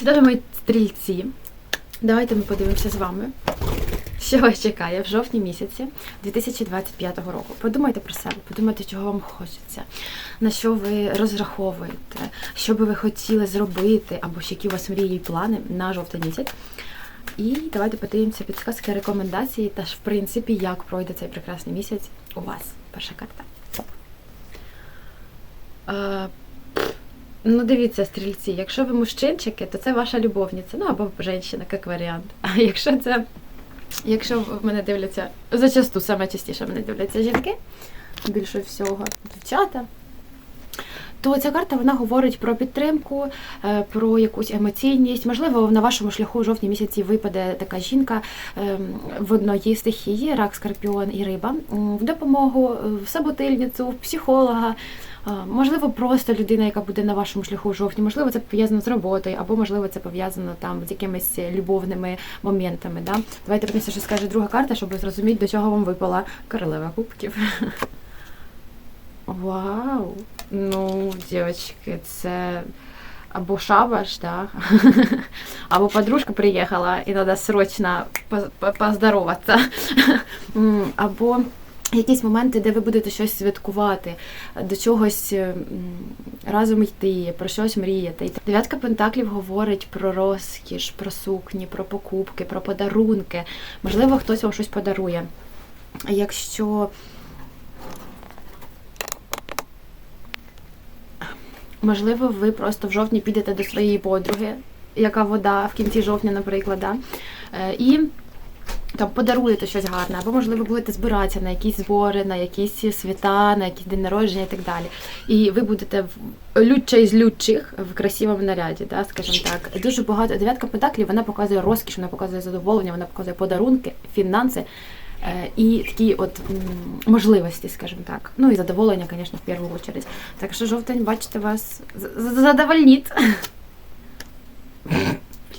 Чудові мої стрільці. Давайте ми подивимося з вами, що вас чекає в жовтні місяці 2025 року. Подумайте про себе, подумайте, чого вам хочеться, на що ви розраховуєте, що би ви хотіли зробити, або ж які у вас мрії і плани на жовтий місяць. І давайте подивимося підсказки, рекомендації та ж, в принципі, як пройде цей прекрасний місяць у вас. Перша карта. Ну, дивіться, стрільці, якщо ви мужчинчики, то це ваша любовниця, ну або жінка, як варіант. А якщо це, якщо мене дивляться, зачасту саме частіше мене дивляться жінки, більше всього, дівчата, то ця карта вона говорить про підтримку, е, про якусь емоційність. Можливо, на вашому шляху у жовтні місяці випаде така жінка ем, в одної стихії, рак, скорпіон і риба, в допомогу е, в собутильницю, в психолога. Можливо, просто людина, яка буде на вашому шляху у жовтні, можливо, це пов'язано з роботою, або можливо це пов'язано там з якимись любовними моментами. Да? Давайте подивимося, що скаже друга карта, щоб зрозуміти, до чого вам випала королева кубків. Вау! Ну, дівчатки, це або шабаш, да? або подружка приїхала і треба срочно поз- поздороватися, або якісь моменти, де ви будете щось святкувати, до чогось разом йти, про щось мріяти. Дев'ятка пентаклів говорить про розкіш, про сукні, про покупки, про подарунки. Можливо, хтось вам щось подарує. Якщо Можливо, ви просто в жовтні підете до своєї подруги, яка вода в кінці жовтня, наприклад, да? Е, і там подаруєте щось гарне, або, можливо, будете збиратися на якісь збори, на якісь свята, на якісь день народження і так далі. І ви будете в люча із люччих в красивому наряді, да, скажімо так. Дуже багато дев'ятка пентаклів, вона показує розкіш, вона показує задоволення, вона показує подарунки, фінанси. Е, І такі от можливості, скажімо так. Ну і задоволення, звісно, в першу чергу. Так що жовтень, бачите, вас з- з-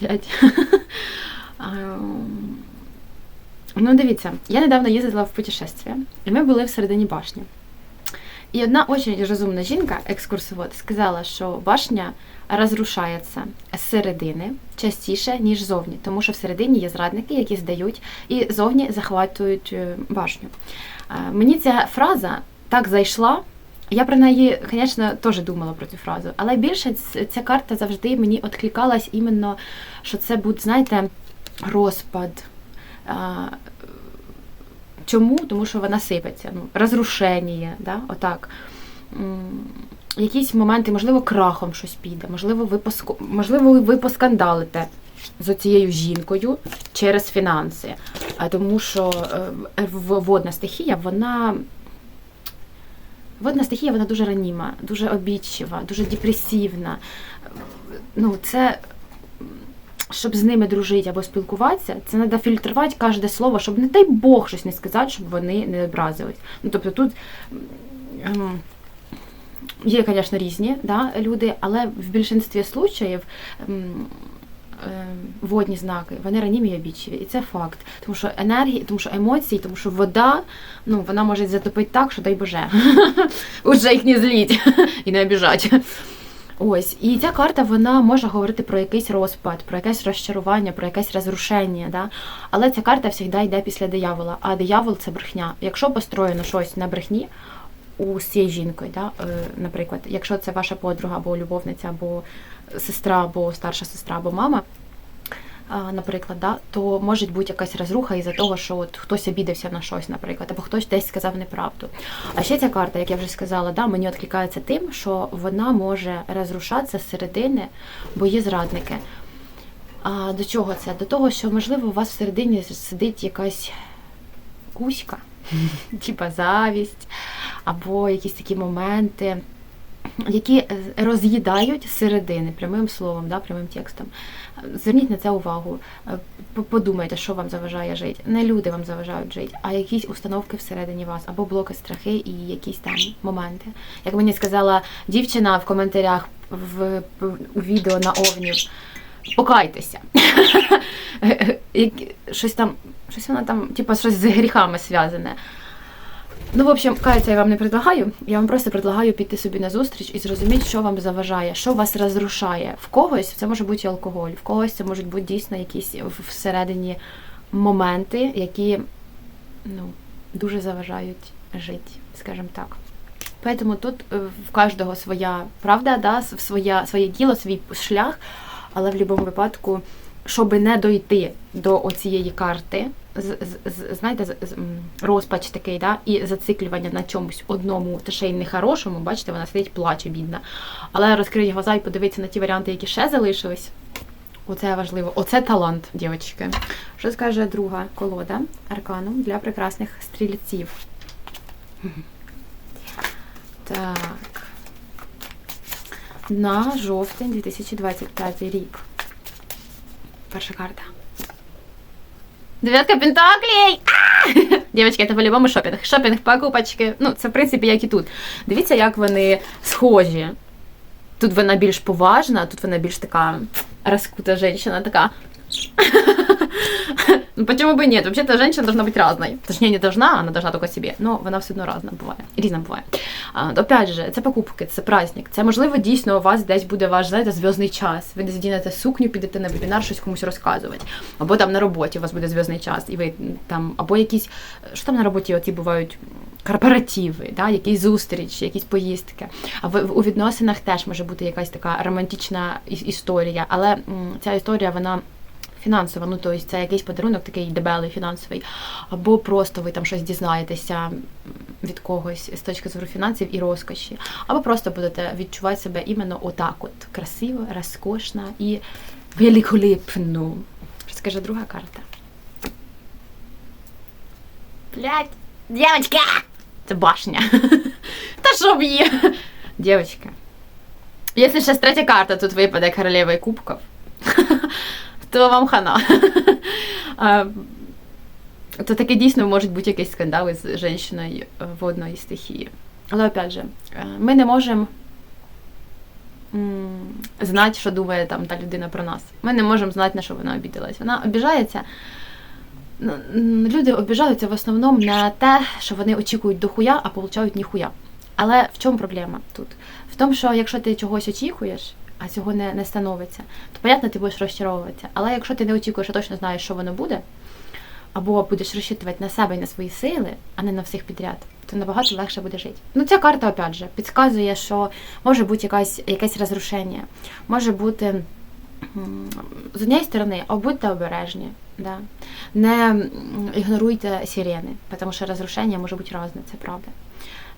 Блять. Ем, Ну, дивіться, я недавно їздила в путешествие, і ми були всередині башні. І одна дуже розумна жінка, екскурсовод, сказала, що башня розрушається з середини частіше, ніж зовні, тому що всередині є зрадники, які здають, і зовні захватують е, башню. Е, Мені ця фраза так зайшла. Я про неї, звісно, теж думала про цю фразу, але більше ця карта завжди мені відкликалась іменно, що це буде, знаєте, розпад. Чому? Тому що вона сипеться. Ну, розрушення, да? отак. Якісь моменти, можливо, крахом щось піде, можливо, ви, поско... можливо, ви поскандалите з цією жінкою через фінанси. А тому що е, водна стихія, вона. Водна стихія, вона дуже раніма, дуже обідчива, дуже депресивна. Ну, це щоб з ними дружити або спілкуватися, це треба фільтрувати кожне слово, щоб не дай Бог щось не сказати, щоб вони не образились. Ну тобто тут ем, є, звісно, різні да, люди, але в більшинстві случаїв. ем, ем, Водні знаки, вони ранімі і обідчиві, і це факт. Тому що енергії, тому що емоції, тому що вода, ну вона може затопити так, що дай Боже. Уже їх не зліть і не обіжать. Ось, і ця карта вона може говорити про якийсь розпад, про якесь розчарування, про якесь розрушення. Да? Але ця карта завжди йде після диявола, а диявол це брехня. Якщо построєно щось на брехні у цією жінкою, да? е, наприклад, якщо це ваша подруга або любовниця, або сестра, або старша сестра, або мама. Наприклад, да, то може бути якась розруха із-за того, що от хтось обідався на щось, наприклад, або хтось десь сказав неправду. А ще ця карта, як я вже сказала, да, мені відкликається тим, що вона може розрушатися з середини, бо є зрадники. А до чого це? До того, що можливо у вас всередині сидить якась кузька, типа завість, або якісь такі моменти, які е, роз'їдають середини, прямим словом, да, прямим текстом. Зверніть на це увагу. Е, Подумайте, що вам заважає жити. Не люди вам заважають жити, а якісь установки всередині вас, або блоки страхи і якісь там моменти. Як мені сказала дівчина в коментарях в, відео на Овнів, покайтеся. Щось там, щось вона там, типу, щось з гріхами зв'язане. Ну, в общем, каяться я вам не предлагаю. Я вам просто предлагаю піти собі на зустріч і зрозуміти, що вам заважає, що вас розрушає. В когось це може бути алкоголь, в когось це можуть бути дійсно якісь всередині моменти, які ну, дуже заважають жити, скажімо так. Поэтому тут е, в кожного своя правда, да, с- своя, своє діло, свій шлях, але в будь-якому випадку, щоб не дойти до оцієї карти, знаєте, розпач такий, да, і зациклювання на чомусь одному, та ще й нехорошому, бачите, вона сидить, плаче, бідна. Але розкрити глаза і подивитися на ті варіанти, які ще залишились. Оце важливо. Оце талант, дівчатки. Що скаже друга колода аркану для прекрасних стрільців? Так. На жовтень 2025 рік. Перша карта. Дев'ятка пентаклей! А! Дівчатки, це по-любому шопінг. Шопінг, покупочки. Ну, це в принципі як і тут. Дивіться, як вони схожі. Тут вона більш поважна, тут вона більш така розкута женщина, така. Ну, почему бы нет? Вообще-то женщина должна быть разной. Точнее, не должна, она должна только себе. Но вона все одно разна буває. Різна буває. Опять же, це покупки, це праздник. Це можливо дійсно у вас десь буде ваш, знаєте, зв'язний час. Ви десь вдінете сукню, підете на вебінар, щось комусь розказувати. Або там на роботі у вас буде зв'язний час, і ви там, або якісь, що там на роботі оці бувають. Корпоративи, да, якісь зустрічі, якісь поїздки. А в- у відносинах теж може бути якась така романтична історія, але м, ця історія вона фінансова, ну тобто це якийсь подарунок такий дебелий фінансовий, або просто ви там щось дізнаєтеся від когось з точки зору фінансів і розкоші, або просто будете відчувати себе іменно отак, от красиво, розкошно і великолепно. Що скаже друга карта? Блять, дівчатка! Це башня. Та що б є? Дівчатка. Якщо ще третя карта тут випаде королева кубків, то вам хана. А, То таке дійсно можуть бути якісь скандали з жінкою водної стихії. Але опять же, е, ми не можемо знати, що думає там та людина про нас. Ми не можемо знати, на що вона обідалась. Вона обіжається. Ну, Люди обіжаються в основному на те, що вони очікують до хуя, а получають ніхуя. Але в чому проблема тут? В тому, що якщо ти чогось очікуєш, а цього не, не становиться, то понятно, ти будеш розчаровуватися. Але якщо ти не очікуєш, а точно знаєш, що воно буде, або будеш розчитувати на себе і на свої сили, а не на всіх підряд, то набагато легше буде жити. Ну, ця карта, опять же, підказує, що може бути якась, якесь розрушення, може бути. З однієї сторони, будьте обережні, да. не ігноруйте сирени, тому що розрушення може бути різне, це правда.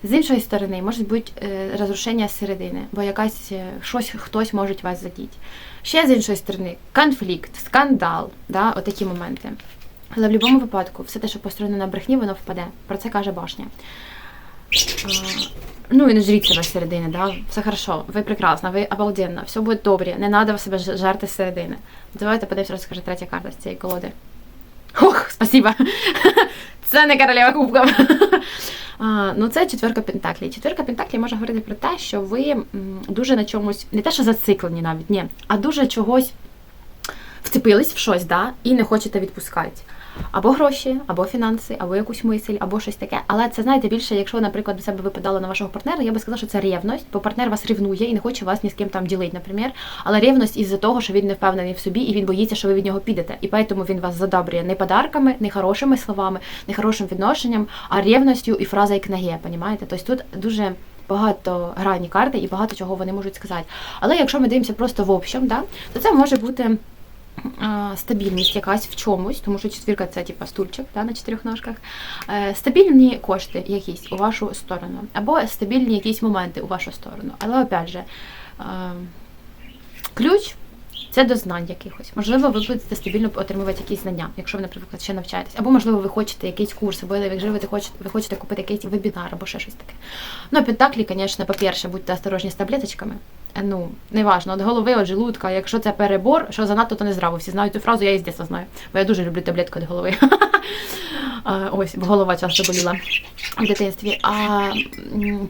З іншої сторони, може бути е, розрушення зсередини, бо якась е, щось хтось може вас задіти. Ще з іншої сторони, конфлікт, скандал, да, отакі моменти. Але в будь-якому випадку, все те, що построєно на брехні, воно впаде. Про це каже башня. Е, Ну і не жріть себе зсередини, да? все хорошо, ви прекрасна, ви обалденна, все буде добре, не треба себе ж- жерти зсередини. Давайте подивимося, що скаже третя карта з цієї колоди. Ох, спасибо. Це не королева кубків. Ну, це четверка Пентаклі. Четверка Пентаклі може говорити про те, що ви дуже на чомусь, не те, що зациклені навіть, ні, а дуже чогось вцепились в щось, да, і не хочете відпускати. Або гроші, або фінанси, або якусь мисль, або щось таке. Але це знаєте більше, якщо, наприклад, до себе випадало на вашого партнера, я би сказала, що це ревність, бо партнер вас ревнує і не хоче вас ні з ким там ділити, наприклад. Але ревність із-за того, що він не впевнений в собі і він боїться, що ви від нього підете. І тому він вас задобрює не подарками, не хорошими словами, не хорошим відношенням, а ревністю і фразою кнаге, понімаєте? Тобто тут дуже. Багато грані карти і багато чого вони можуть сказати. Але якщо ми дивимося просто в общем, да, то це може бути стабільність якась в чомусь, тому що четвірка це типа стульчик да, на чотирьох ножках. Е, стабільні кошти якісь у вашу сторону, або стабільні якісь моменти у вашу сторону. Але опять же, е, ключ. Це до знань якихось. Можливо, ви будете стабільно отримувати якісь знання, якщо ви, наприклад, ще навчаєтесь. Або, можливо, ви хочете якийсь курс, або якщо ви хочете, ви хочете купити якийсь вебінар або ще щось таке. Ну, а пентаклі, звісно, по-перше, будьте осторожні з таблеточками. Е, Ну, неважно, від голови, від желудка, якщо це перебор, що занадто, то не здраво. Всі знають цю фразу, я її з дитинства знаю. Бо я дуже люблю таблетку від голови. Ось, бо голова часто боліла в дитинстві. А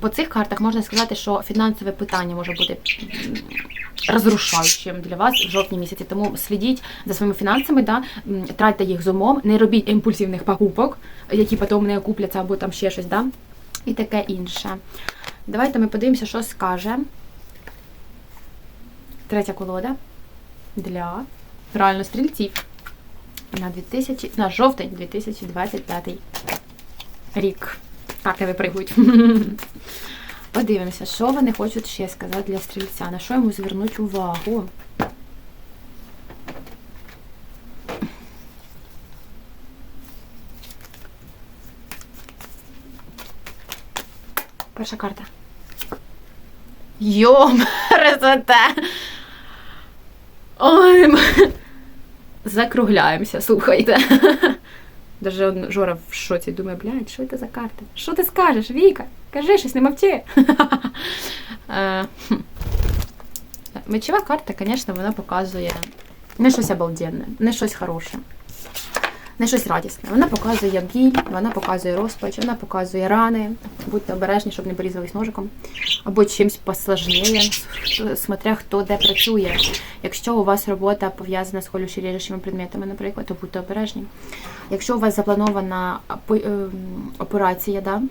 по цих картах можна сказати, що фінансове питання може бути розрушаючим для вас в жовтні місяці. Тому слідіть за своїми фінансами, да, тратьте їх з умом, не робіть імпульсивних покупок, які потім не окупляться або там ще щось. Да. і таке інше. Давайте ми подивимося, що скаже третя колода для реально стрільців на 2000, на жовтень 2025 рік. Карти випригують. Подивимося, що вони хочуть ще сказати для стрільця, на що йому звернуть увагу. Перша карта. Йом, красота! Ой, ми... закругляємося, слухайте. Даже Жора в шоці думає, блядь, що це за карта? Що ти скажеш, Віка? Кажи щось, не мовчи. Мечова карта, звісно, вона показує не щось обалденне, не щось хороше, не щось радісне. Вона показує біль, вона показує розпач, вона показує рани. Будьте обережні, щоб не порізались ножиком. Або чимось посложніє, смотря хто де працює. Якщо у вас робота пов'язана з колюще-ріжучими предметами, наприклад, то будьте обережні. Якщо у вас запланована ем, операція, да,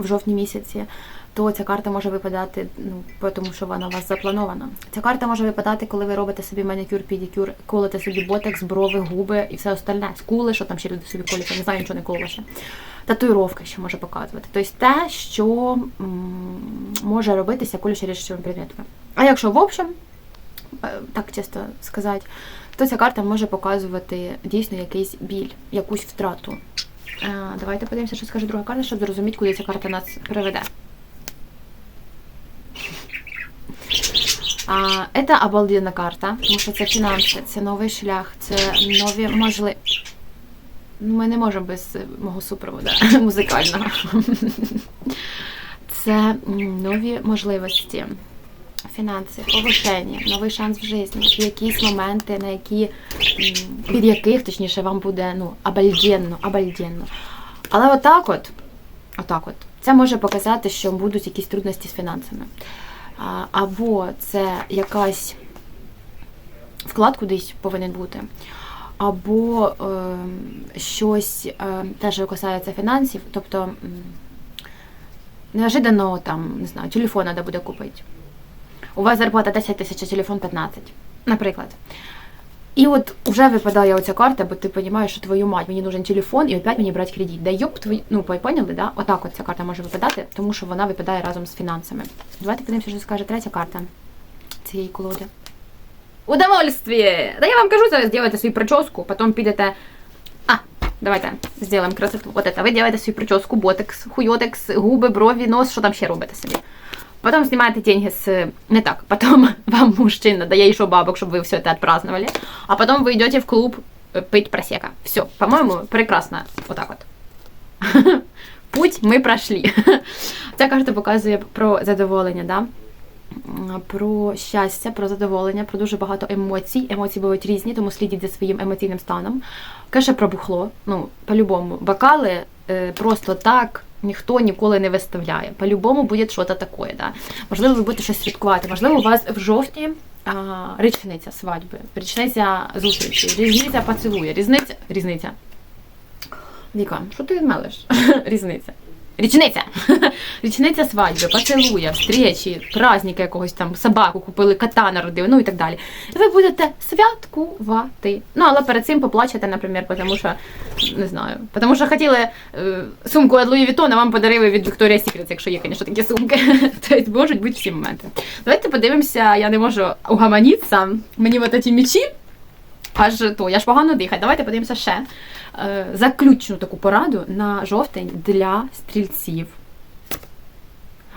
в жовтні місяці, то ця карта може випадати, ну, тому що вона у вас запланована. Ця карта може випадати, коли ви робите собі манікюр, педикюр, колите собі ботекс, брови, губи і все остальне. Скули, що там ще люди собі колять, не знаю, нічого не колося. ще. Татуїровки ще може показувати. Тобто те, що може робитися колюче рішучими предметами. А якщо в общем, е, так чисто сказати, то ця карта може показувати дійсно якийсь біль, якусь втрату. Е, Давайте подивимося, що скаже друга карта, щоб зрозуміти, куди ця карта нас приведе. А, Це обалденна карта, тому що це фінанси, це новий шлях, це нові можливості. Ми не можемо без мого супроводу музикального. Це нові можливості, фінанси, повишення, новий шанс в житті, якісь моменти, на які, м, під яких, точніше, вам буде ну, обальденно, обальденно. Але отак от, отак от, це може показати, що будуть якісь трудності з фінансами. Або це якась вклад кудись повинен бути, або е, щось е, те, що касається фінансів, тобто неожиданно там, не знаю, телефон треба буде купити. У вас зарплата 10 тисяч, а телефон 15, наприклад. І от вже випадає оця карта, бо ти розумієш, що твою мать, мені нужен телефон, і опять мені брати кредит. Да йоп, твої, ну поняли, да? Отак от ця карта може випадати, тому що вона випадає разом з фінансами. Давайте подивимося, що скаже третя карта цієї колоди. Удовольствие! Да я вам кажу, зараз зробите свою прическу, потім підете. А, давайте зробимо красоту. Вот это. Ви робите свою прическу, ботекс, хуйотекс, губи, брові, нос, що там ще робите собі. Потом снимаете деньги с... Не так, потом вам мужчина дає еще бабок, чтобы вы все это отпраздновали. А потом вы идете в клуб э, пить просека. Все, по-моему, прекрасно. Вот так вот. Путь ми пройшли. Ця карта показує про задоволення, да? М, про щастя, про задоволення, про дуже багато емоцій. Емоції бувають різні, тому слідіть за своїм емоційним станом. Каже про бухло. Ну, по-любому, бокали е, просто так ніхто ніколи не виставляє. По-любому буде щось таке. Да? Можливо, ви будете щось святкувати. Можливо, у вас в жовтні а, річниця свадьби, річниця зустрічі, різниця поцілує, різниця. Різниця. Віка, що ти мелиш? Різниця. Річниця! Річниця свадьби, поцілуя, встречі, праздника якогось там, собаку купили, кота народили, ну і так далі. Ви будете святкувати. Ну, але перед цим поплачете, наприклад, тому що, не знаю, тому що хотіли е, сумку від Луї Вітона, вам подарили від Victoria's Secret, якщо є, звісно, такі сумки. Тобто можуть бути всі моменти. Давайте подивимося, я не можу угаманитися. Мені от ці мечі, аж то, я ж погано дихаю. Давайте подивимося ще е, заключну таку пораду на жовтень для стрільців.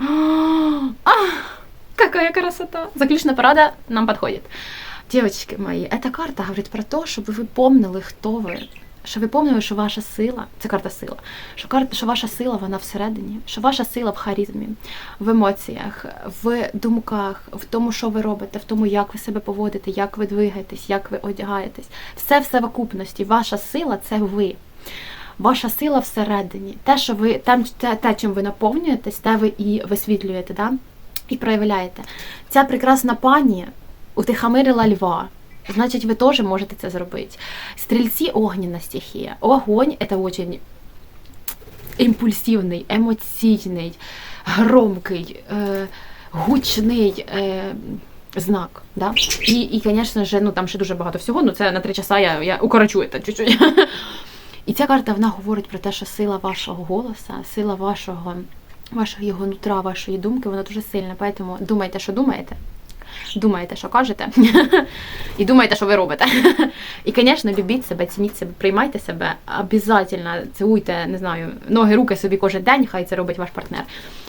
Какая красота! Заключна порада нам підходить. Девочки мої, эта карта говорить про те, щоб ви помнили, хто ви. Що ви помнили, що ваша сила, це карта сила, що карта, що ваша сила вона всередині, що ваша сила в харизмі, в емоціях, в думках, в тому, що ви робите, в тому, як ви себе поводите, як ви двигаєтесь, як ви одягаєтесь. Все в совокупності. Ваша сила це ви. Ваша сила всередині. Те, що ви там, те, те, чим ви наповнюєтесь, те ви і висвітлюєте, да? і проявляєте. Ця прекрасна пані утихомирила льва. Значить, ви теж можете це зробити. Стрільці огняна стихія. Огонь це очень імпульсивний, емоційний, громкий, е, гучний. Е, Знак, да? І, і, звісно ж, ну там ще дуже багато всього. Ну це на три часа я, я укорочу це чуть-чуть. І ця карта вона говорить про те, що сила вашого голоса, сила вашого, вашого його нутра, вашої думки, вона дуже сильна. Тому думайте, що думаєте. Думаєте, що кажете, і думаєте, що ви робите. І, звісно, любіть себе, цініть себе, приймайте себе, обов'язково цілуйте, не знаю, ноги, руки собі кожен день, хай це робить ваш партнер.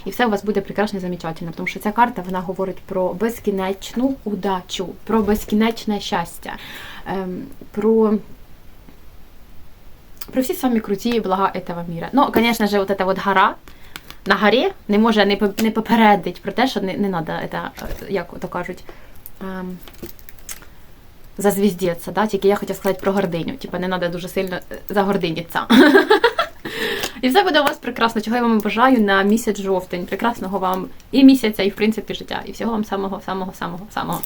І все у вас буде прекрасно і замечательно, тому що ця карта вона говорить про безкінечну удачу, про безкінечне щастя, ем, про про всі самі круті блага этого мира. Ну, звісно ж, вот эта вот гора на горі не може не, не попередить про те, що не, не треба, як то кажуть, ем, зазвіздеться, да? тільки я хотіла сказати про гординю. Типа не треба дуже сильно е, загординіться. І все буде у вас прекрасно. Чого я вам бажаю на місяць жовтень. Прекрасного вам і місяця, і в принципі життя. І всього вам самого, самого, самого, самого.